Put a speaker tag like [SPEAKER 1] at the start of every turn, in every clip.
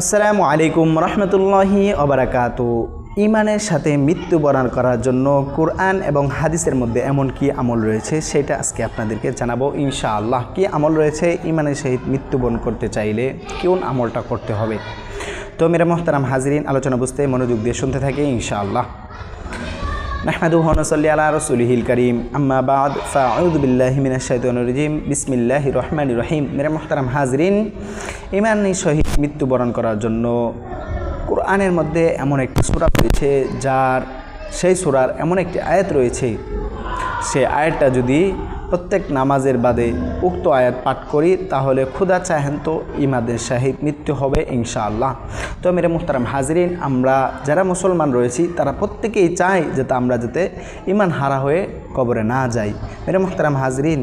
[SPEAKER 1] আসসালামু আলাইকুম রহমতুল্লাহি অবরাকাতু ইমানের সাথে মৃত্যুবরণ করার জন্য কোরআন এবং হাদিসের মধ্যে এমন কি আমল রয়েছে সেটা আজকে আপনাদেরকে জানাব ইনশাআল্লাহ। কি আমল রয়েছে? ইমানের সহিত মৃত্যুবরণ করতে চাইলে কোন আমলটা করতে হবে? তো মেরা মোহতারাম হাজিরিন, আলোচনা বুঝতে মনোযোগ দিয়ে শুনতে থাকে ইনশাআল্লাহ। নাহমাদুহু ওয়া নুসাল্লি আলা রাসূলিহিল কারীম। আম্মা বাদ ফাআউযু বিল্লাহি মিনাশ শাইতানির রাজিম। বিসমিল্লাহির রহমানির রহিম। মেরে মোহতারাম হাজরিন ইমানের সহিত মৃত্যুবরণ করার জন্য কোরআনের মধ্যে এমন একটি সুরা রয়েছে, যার, সেই সুরার এমন একটি আয়াত রয়েছে। সে আয়াতটা যদি প্রত্যেক নামাজের বাদে উক্ত আয়াত পাঠ করি, তাহলে ক্ষুদা চাহেন তো ইমাদের শাহিদ মৃত্যু হবে ইনশাআল্লাহ। তো মেরে মুহতারাম হাজরিন, আমরা যারা মুসলমান রয়েছি, তারা প্রত্যেকেই চাই যাতে আমরা যাতে ইমান হারা হয়ে কবরে না যাই। মেরে মুহতারাম হাজরিন,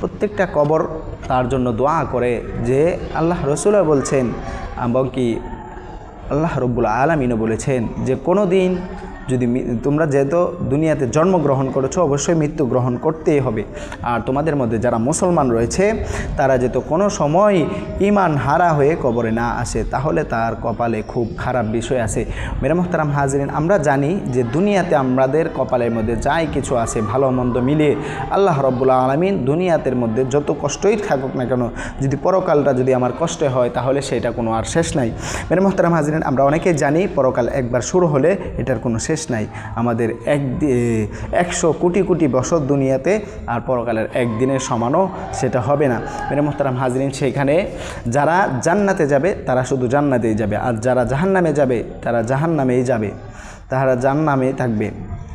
[SPEAKER 1] প্রত্যেকটা কবর তার জন্য দোয়া করে যে আল্লাহ রসুল্লাহ বলছেন, এবং কি আল্লাহ রব্বুল আলমিনও বলেছেন যে কোনো দিন যদি তোমরা যেহেতু দুনিয়াতে জন্মগ্রহণ করেছ, অবশ্যই মৃত্যু গ্রহণ করতেই হবে। আর তোমাদের মধ্যে যারা মুসলমান রয়েছে, তারা যেহেতু কোনো সময় ইমান হারা হয়ে কবরে না আসে, তাহলে তার কপালে খুব খারাপ বিষয় আছে। মেরা মোহতারাম হাজরিন, আমরা জানি যে দুনিয়াতে আমাদের কপালের মধ্যে যাই কিছু আছে, ভালো মন্দ মিলিয়ে। আল্লাহ রব্বুল্লা আলমিন দুনিয়াতের মধ্যে যত কষ্টই থাকুক না কেন, যদি পরকালটা যদি আমার কষ্টে হয়, তাহলে সেটা কোনো আর শেষ নাই। মেরে মোহতারাম হাজরিন, আমরা অনেকেই জানি পরকাল একবার শুরু হলে এটার কোনো শেষ নাই। আমাদের এক একশো কোটি কোটি বছর দুনিয়াতে আর পরকালের একদিনের সমানও সেটা হবে না। মেরে মোহতারাম হাজরিন সেখানে যারা জান্নাতে যাবে, তারা শুধু জান্নাতেই যাবে। আর যারা জাহান্নামে যাবে, তারা জাহান্নামেই যাবে। তারা জাহান্নামেই থাকবে।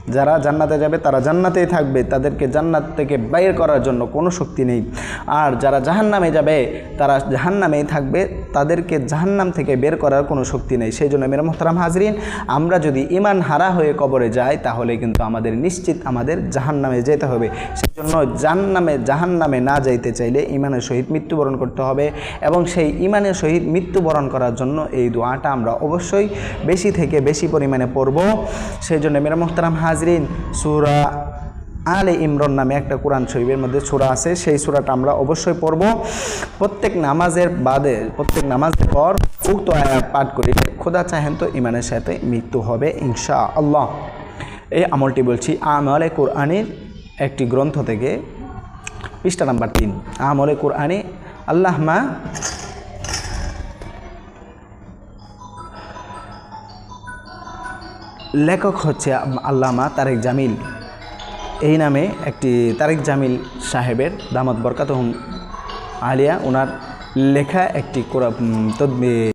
[SPEAKER 1] যারা জান্নাতে যাবে, তারা জান্নাতেই থাকবে। তাদেরকে জান্নাত থেকে বাইর করার জন্য কোনো শক্তি নেই। আর যারা জাহান্নামে যাবে, তারা জাহান্নামেই থাকবে। তাদেরকে জাহান্নাম থেকে বের করার কোনো শক্তি নেই। সেই জন্য মেরা মোহতারাম হাজরিন, আমরা যদি ইমান হারা হয়ে কবরে যাই, তাহলে কিন্তু আমাদের নিশ্চিত আমাদের জাহান্নামে যেতে হবে। সেই জন্য জাহান্নামে জাহান্নামে না যাইতে চাইলে ইমানের সহিত মৃত্যুবরণ করতে হবে এবং সেই ইমানের সহিত মৃত্যুবরণ করার জন্য এই দোয়াটা আমরা অবশ্যই বেশি থেকে বেশি পরিমাণে পড়ব। সেই জন্য মেরা মোহতারাম হাজরিন সুরা আলে ইমরন নামে একটা কোরআন শরীফের মধ্যে সূরা আছে। সেই সূরাটা আমরা অবশ্যই পড়ব। প্রত্যেক নামাজের বাদে, প্রত্যেক নামাজের পর উক্ত পাঠ করি খোদা চাহেন তো ইমানের সাথে মৃত্যু হবে ইনশা আল্লাহ এই আমলটি বলছি, আমলে কোরআনের একটি গ্রন্থ থেকে, পৃষ্ঠা নাম্বার তিন। আমলে কোরআনে আল্লাহ মা লেখক হচ্ছে আল্লামা তারেক জামিল। এই নামে একটি তারেক জামিল সাহেবের দামত বরকাত আলিয়া ওনার লেখা একটি তদ্বি